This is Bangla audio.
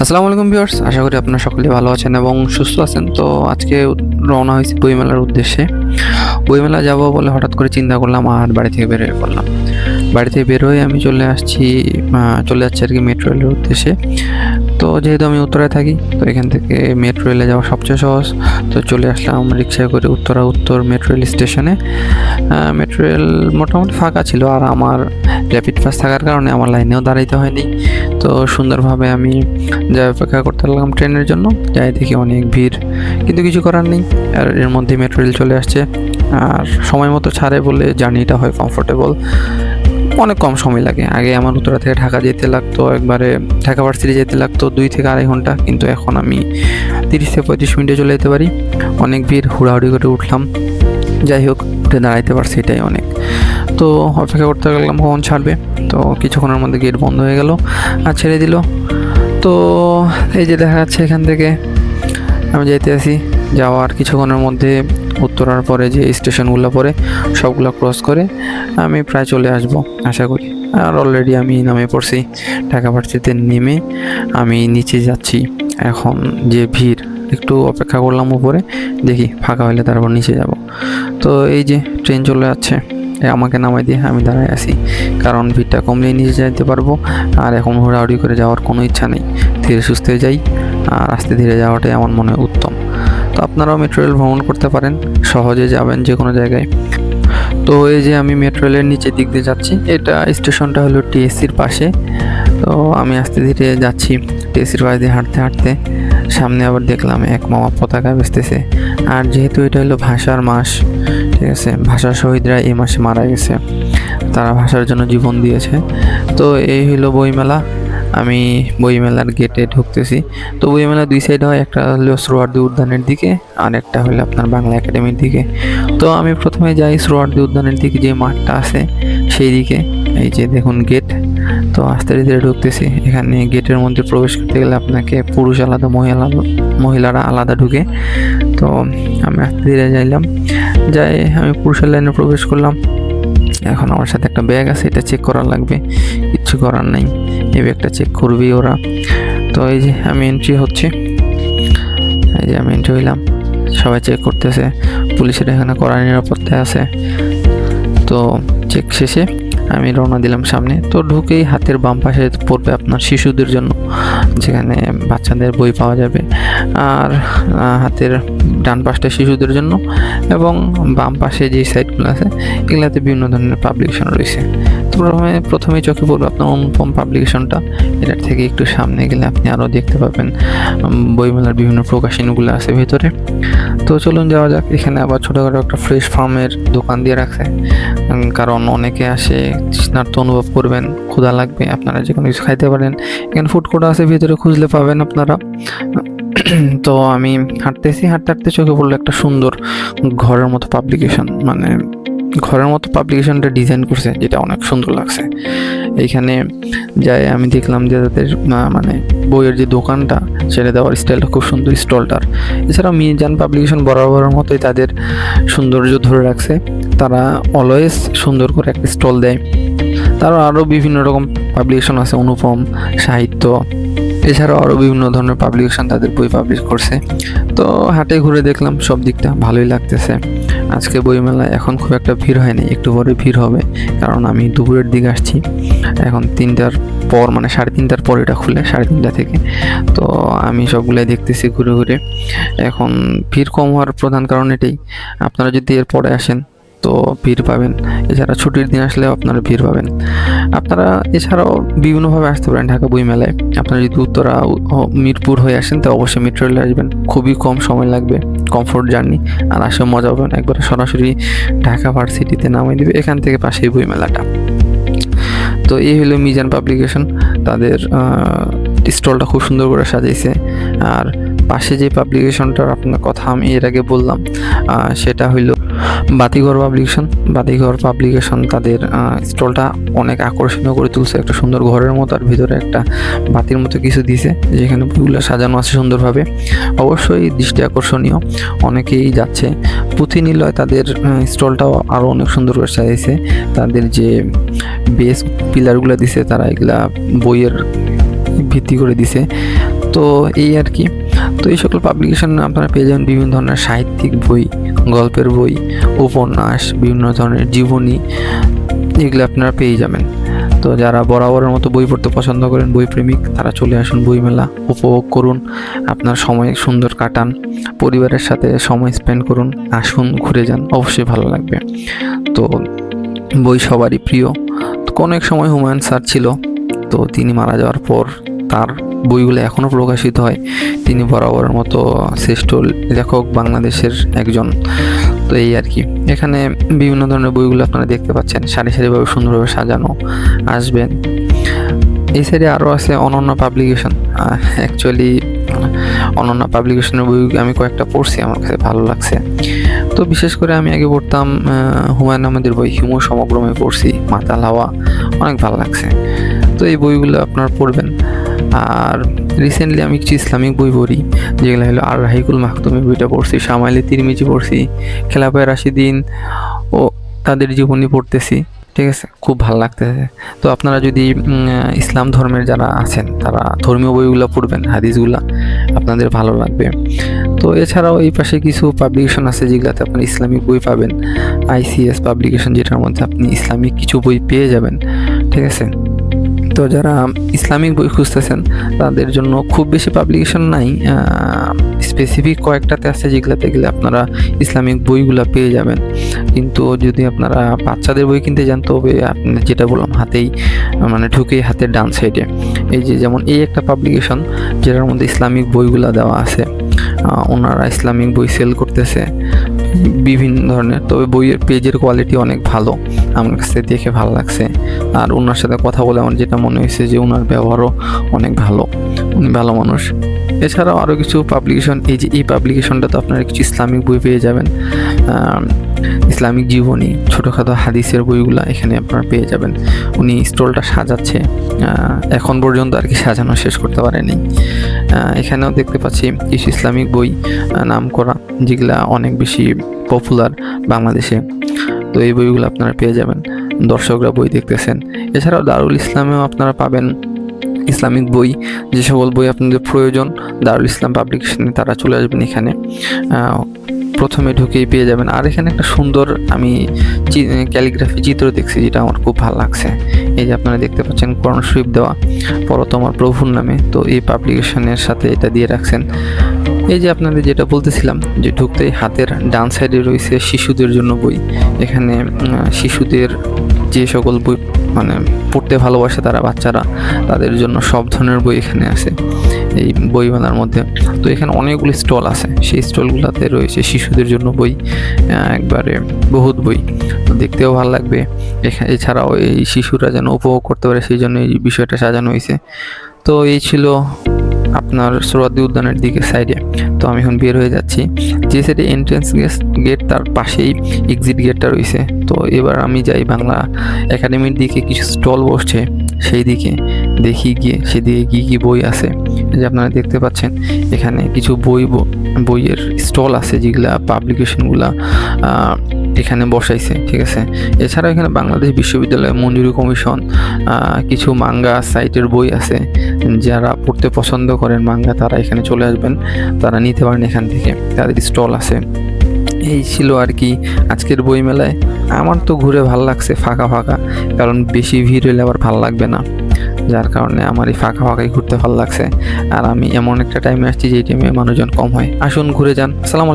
আসসালামু আলাইকুম ভিউয়ার্স, আশা করি আপনারা সকলে ভালো আছেন এবং সুস্থ আছেন। তো আজকে রওনা হয়েছি বইমেলার উদ্দেশ্যে। বইমেলা যাব বলে হঠাৎ করে চিন্তা করলাম আর বাড়ি থেকে বের হয়ে পড়লাম। বাড়ি থেকে বের হয়ে আমি চলে আসছি চলে যাচ্ছি আর কি মেট্রো রেলের উদ্দেশ্যে। তো যেহেতু আমি উত্তরায় থাকি, তো এখান থেকে মেট্রো রেলে যাওয়া সবচেয়ে সহজ। তো চলে আসলাম রিক্সায় করে উত্তরা উত্তর মেট্রো রেল স্টেশনে মেট্রো রেল মোটামুটি ফাঁকা ছিল আর আমার র্যাপিড পাস থাকার কারণে আমার লাইনেও দাঁড়াইতে হয়নি। তো সুন্দরভাবে আমি যা অপেক্ষা করতে লাগলাম ট্রেনের জন্য। যাই দেখি অনেক ভিড়, কিন্তু কিছু করার নেই। আর এর মধ্যে মেট্রো রেল চলে আসছে। আর সময় মতো ছাড়ে বলে জার্নিটা হয় কমফোর্টেবল অনেক কম সময় লাগে। আগে আমার উত্তরা থেকে ঢাকা যেতে লাগতো, একবারে ঢাকা ভার্সিটি যেতে লাগতো দুই থেকে আড়াই ঘণ্টা। কিন্তু এখন আমি তিরিশ থেকে পঁয়ত্রিশ মিনিটে চলে যেতে পারি। অনেক ভিড়, হুড়াহুড়ি করে উঠলাম। যাই হোক, উঠে দাঁড়াইতে পারছি এটাই অনেক। তো অপেক্ষা করতে গেলাম কখন ছাড়বে। তো কিছুক্ষণের মধ্যে গেট বন্ধ হয়ে গেল আর ছেড়ে দিল। তো এই যে দেখা যাচ্ছে এখান থেকে, আমি যেতে আসি। যাওয়ার কিছুক্ষণের মধ্যে উত্তরার পরে যে স্টেশনগুলো পরে সবগুলো ক্রস করে আমি প্রায় চলে আসব, আশা করি। আর অলরেডি আমি নামে পড়ছি, ঢাকা ভার্সিটিতে নেমে আমি নিচে যাচ্ছি। এখন যে ভিড়, একটু অপেক্ষা করলাম উপরে, দেখি ফাঁকা হলে তারপর নিচে যাব। তো এই যে ট্রেন চলে যাচ্ছে। আমাকে নামাই দিয়ে আমি দাঁড়ায় আছি। কারণ ভিড়টা কমলেই নিচে যেতে পারব। আর এখন হুড়াহুড়ি করে যাওয়ার কোনো ইচ্ছা নেই। ধীরে সুস্থে যাই। আর আস্তে ধীরে যাওয়াটাই আমার মনে উত্তম। তো আপনারাও মেট্রো রেল ভ্রমণ করতে পারেন। সহজে যাবেন যে কোনো জায়গায়। তো এই যে আমি মেট্রো রেলের নিচের দিক দিয়ে যাচ্ছি, এটা স্টেশনটা হলো টিএসসির পাশে। তো আমি আস্তে ধীরে যাচ্ছি। টিএসসির পাশ দিয়ে হাঁটতে হাঁটতে। সামনে আবার দেখলাম এক মামা পতাকা বেচতেছে। আর যেহেতু এটা হলো ভাষার মাস ঠিক আছে, ভাষার শহীদরা এই মাসে মারা গেছে। তারা ভাষার জন্য জীবন দিয়েছে। তো এই হলো বইমেলা। আমি বইমেলার গেটে ঢুকতেছি। তো বইমেলা দুই সাইড হয়, একটা হলো সোহরাওয়ার্দী উদ্যানের দিকে, আর একটা হলো আপনার বাংলা একাডেমির দিকে। তো আমি প্রথমে যাই সোহরাওয়ার্দী উদ্যানের দিকে, যে মাঠটা আছে, সেই দিকে। এই যে দেখুন গেট তো আস্তে ধীরে ঢুকতেছি। এখানে গেটের মধ্যে প্রবেশ করতে গেলে আপনাকে পুরুষ আলাদা, মহিলা মহিলারা আলাদা ঢুকে। তো আমি আস্তে ধীরে যাইলাম। যাই, আমি পুরুষের লাইনে প্রবেশ করলাম। এখন আমার সাথে একটা ব্যাগ আছে, এটা চেক করা লাগবে। কিচ্ছু করার নাই। এই ব্যাগটা চেক করবি ওরা। তো এই যে আমি এন্ট্রি হচ্ছে। এই যে আমি এন্ট্রি হইলাম। সবাই চেক করতেছে। পুলিশের এখানে কড়া নিরাপত্তায় আছে। তো চেক শেষে আমি রওনা দিলাম সামনে। তো ঢুকেই হাতের বাম পাশে পড়বে আপনার শিশুদের জন্য, যেখানে বাচ্চাদের বই পাওয়া যাবে। আর হাতের ডান পাশটা শিশুদের জন্য এবং বাম পাশে যে সাইডগুলো আছে, এগুলাতে বিভিন্ন ধরনের পাবলিকেশন রয়েছে। তো প্রথমে, প্রথমেই চোখে পড়বে আপনার অনুপম পাবলিকেশনটা এটার থেকে একটু সামনে গেলে আপনি আরও দেখতে পাবেন বইমেলার বিভিন্ন প্রকাশনীগুলো আছে ভেতরে। তো চলুন যাওয়া যাক, এখানে আবার ছোটোখাটো একটা ফ্রেশ ফার্মের দোকান দিয়ে রাখছে। কারণ অনেকে আসে তৃষ্ণার্থ অনুভব করবেন, ক্ষুধা লাগবে, আপনারা যে কোনো কিছু খাইতে পারেন। এখানে ফুড কোর্ট আছে, ভিতরে খুঁজলে পাবেন আপনারা। তো আমি হাঁটতেছি, হাঁটতে হাঁটতে চোখে পড়ল একটা সুন্দর ঘরের মতো পাবলিকেশন মানে ঘরের মতো পাবলিকেশনটা ডিজাইন করছে, যেটা অনেক সুন্দর লাগছে। এইখানে যাই, আমি দেখলাম যে তাদের মানে বইয়ের যে দোকানটা, সেটা দেওয়ার স্টাইলটা খুব সুন্দর স্টলটার। এছাড়াও মিজান পাবলিকেশন বরাবরের মতোই তাদের সৌন্দর্য ধরে রাখছে। তারা অলওয়েজ সুন্দর করে একটা স্টল দেয়। তারও আরও বিভিন্ন রকম পাবলিকেশন আছে, অনুপম, সাহিত্য। এছাড়াও আরও বিভিন্ন ধরনের পাবলিকেশন তাদের বই পাবলিশ করছে। তো হাটে ঘুরে দেখলাম, সব দিকটা ভালোই লাগতেছে। আজকে বইমেলায় এখন খুব একটা ভিড় হয়নি, একটু পরে ভিড় হবে, কারণ আমি দুপুরের দিকে আসছি। এখন তিনটার পর মানে সাড়ে তিনটার পর এটা খুলে সাড়ে তিনটা থেকে। তো আমি সবগুলাই দেখতেছি ঘুরে ঘুরে। এখন ভিড় কম হওয়ার প্রধান কারণ এটাই। আপনারা যদি এর পরে আসেন, তো ভিড় পাবেন। এছাড়া ছুটির দিন আসলেও আপনারা ভিড় পাবেন। আপনারা এছাড়াও বিভিন্নভাবে আসতে পারেন ঢাকা বই মেলায় আপনারা যদি উত্তরা মিরপুর হয়ে আসেন, তো অবশ্যই মেট্রো রেলে আসবেন। খুবই কম সময় লাগবে কমফোর্ট জার্নি আর আসেও মজা পাবেন। একবারে সরাসরি ঢাকা ভার্সিটিতে নামিয়ে দেবে, এখান থেকে পাশেই বই মেলাটা তো এই হলো মিজান পাবলিকেশন তাদের স্টলটা খুব সুন্দর করে সাজিয়েছে আর পাশে যে পাবলিকেশনটার আপনার কথা আমি এর আগে বললাম সেটা হইল বাতিঘর পাবলিকেশন বাতিঘর পাবলিকেশন তাদের স্টলটা অনেক আকর্ষণীয় করে তুলছে। একটা সুন্দর ঘরের মতো আর ভিতরে একটা বাতির মতো কিছু দিছে, যেখানে বইগুলো সাজানো আছে সুন্দরভাবে। অবশ্যই দৃষ্টি আকর্ষণীয়। অনেকেই যাচ্ছে। পুঁথি নিলয় তাদের স্টলটাও আরও অনেক সুন্দর করে সাজাইছে। তাদের যে বেস পিলারগুলো দিছে, তারা এগুলা বইয়ের ভিত্তি করে দিছে। তো এই আর কি। তো এই সকল পাবলিকেশন আপনারা পেয়ে যাবেন বিভিন্ন ধরনের সাহিত্যিক বই। গল্পের বই, উপন্যাস, বিভিন্ন ধরনের জীবনী এগুলো আপনারা পেয়ে যাবেন। তো যারা বরাবরের মতো বই পড়তে পছন্দ করেন, বই প্রেমিক, তারা চলে আসুন বইমেলা, উপভোগ করুন, আপনার সময় সুন্দর কাটান, পরিবারের সাথে সময় স্পেন্ড করুন, আসুন, ঘুরে যান, অবশ্যই ভালো লাগবে। তো বই সবারই প্রিয়। কোনো এক সময় হুমায়ুন স্যার ছিল, তো তিনি মারা যাওয়ার পর তার বইগুলো এখনও প্রকাশিত হয়। তিনি বরাবরের মতো শ্রেষ্ঠ লেখক বাংলাদেশের একজন। তো এই আর কি। এখানে বিভিন্ন ধরনের বইগুলো আপনারা দেখতে পাচ্ছেন। সারি সারিভাবে সুন্দরভাবে সাজানো আসবেন এই সাইডে আরও আছে অনন্য পাবলিকেশন। অ্যাকচুয়ালি অনন্য পাবলিকেশনের বই আমি কয়েকটা পড়ছি, আমার কাছে ভালো লাগছে। তো বিশেষ করে আমি আগে পড়তাম হুমায়ুন আহমেদের বই হিমু সমগ্রমে পড়ছি, মাতাল হাওয়া, অনেক ভালো লাগছে। তো এই বইগুলো আপনার পড়বেন। আর রিসেন্টলি আমি কিছু ইসলামিক বই পড়ি, যেগুলো হলো আর রাহিকুল মাহতুমি বইটা পড়ছি সামাইলে তিরমিজি পড়ছি খেলাফায় রাশিদিন ও তাদের জীবনী পড়তেছি, ঠিক আছে? খুব ভালো লাগতেছে। তো আপনারা যদি ইসলাম ধর্মের যারা আছেন, তারা ধর্মীয় বইগুলো পড়বেন, হাদিসগুলা আপনাদের ভালো লাগবে। তো এছাড়াও এই পাশে কিছু পাবলিকেশন আছে যেগুলোতে আপনি ইসলামিক বই পাবেন আইসিএস পাবলিকেশন যেটার মধ্যে আপনি ইসলামিক কিছু বই পেয়ে যাবেন, ঠিক আছে? তো যারা ইসলামিক বই খুঁজতেছেন, তাদের জন্য খুব বেশি পাবলিকেশন নাই। স্পেসিফিক কয়েকটাতে আছে যেগুলোতে গেলে আপনারা ইসলামিক বইগুলো পেয়ে যাবেন। কিন্তু যদি আপনারা বাচ্চাদের বই কিনতে যান, তবে আপনি যেটা বললাম, হাতেই মানে ঢুকেই হাতের ডান সাইডে এই যে যেমন এই একটা পাবলিকেশন যেটার মধ্যে ইসলামিক বইগুলো দেওয়া আছে ওনারা ইসলামিক বই সেল করতেছে, বিভিন্ন ধরনের। তবে বইয়ের পেজের কোয়ালিটি অনেক ভালো। আমার কাছে দেখে ভালো লাগছে। আর ওনার সাথে কথা বলে আমার যেটা মনে হয়েছে যে ওনার ব্যবহারও অনেক ভালো, উনি ভালো মানুষ। এছাড়াও আরও কিছু পাবলিকেশন এই যে এই পাবলিকেশনটা তো আপনারা কিছু ইসলামিক বই পেয়ে যাবেন। ইসলামিক জীবনী, ছোটোখাটো হাদিসের বইগুলো এখানে আপনারা পেয়ে যাবেন। উনি স্টলটা সাজাচ্ছে এখন পর্যন্ত আর কি সাজানো শেষ করতে পারেনি। এখানেও দেখতে পাচ্ছি কিছু ইসলামিক বই নাম করা যেগুলা অনেক বেশি পপুলার বাংলাদেশে। তো এই বইগুলো আপনারা পেয়ে যাবেন। দর্শকরা বই দেখতেছেন। এছাড়াও দারুল ইসলামেও আপনারা পাবেন ইসলামিক বই। যে সকল বই আপনাদের প্রয়োজন, দারুল ইসলাম পাবলিকেশনে তারা চলে আসবেন এখানে। প্রথমে ঢুকেই পেয়ে যাবেন। আর এখানে একটা সুন্দর আমি ক্যালিগ্রাফি চিত্র দেখছি যেটা আমার খুব ভালো লাগছে। এই যে আপনারা দেখতে পাচ্ছেন কোরআন শরীফ দেওয়া, পরতমার প্রভুর নামে। তো এই পাবলিকেশনের সাথে এটা দিয়ে রাখছেন। এই যে আপনাদের যেটা বলতেছিলাম, যে ঢুকতেই হাতের ডান সাইডে রয়েছে শিশুদের জন্য বই। এখানে শিশুদের যে সকল বই মানে পড়তে ভালোবাসে তারা, বাচ্চারা, তাদের জন্য সব ধরনের বই এখানে আছে, এই বইমেলার মধ্যে। তো এখানে অনেকগুলো স্টল আছে, সেই স্টলগুলোতে রয়েছে শিশুদের জন্য বই একবারে বহুত বই। দেখতেও ভালো লাগবে। এখানে এছাড়াও এই শিশুরা যেন উপভোগ করতে পারে, সেই জন্য এই বিষয়টা সাজানো হয়েছে। তো এই ছিল আপনার সোরাদি উদ্যানের দিকে সাইডে তো আমি এখন বের হয়ে যাচ্ছি। যে সাইডে এন্ট্রেন্স গেট তার পাশেই এক্সিট গেটটা রয়েছে। তো এবার আমি যাই বাংলা একাডেমির দিকে। কিছু স্টল বসছে সেই দিকে। দেখি গিয়ে সেদিকে কী কী বই আছে। যে আপনারা দেখতে পাচ্ছেন, এখানে কিছু বই বইয়ের স্টল আছে যেগুলা পাবলিকেশনগুলা এখানে বসাইছে, ঠিক আছে? এছাড়াও এখানে বাংলাদেশ বিশ্ববিদ্যালয় মঞ্জুরি কমিশন কিছু মাঙ্গা সাইটের বই আছে। যারা পড়তে পছন্দ করেন মাঙ্গা, তারা এখানে চলে আসবেন। তারা নিতে পারেন এখান থেকে। তাদের স্টল আছে। এই ছিল আর কি আজকের বই মেলায় আমার তো ঘুরে ভালো লাগছে ফাঁকা ফাঁকা, কারণ বেশি ভিড় হলে আবার ভালো লাগবে না। যার কারণে আমার এই ফাঁকা ফাঁকাই ঘুরতে ভালো লাগছে। আর আমি এমন একটা টাইমে আসছি যে টাইমে মানুষজন কম হয়। আসুন ঘুরে যান। আসসালামু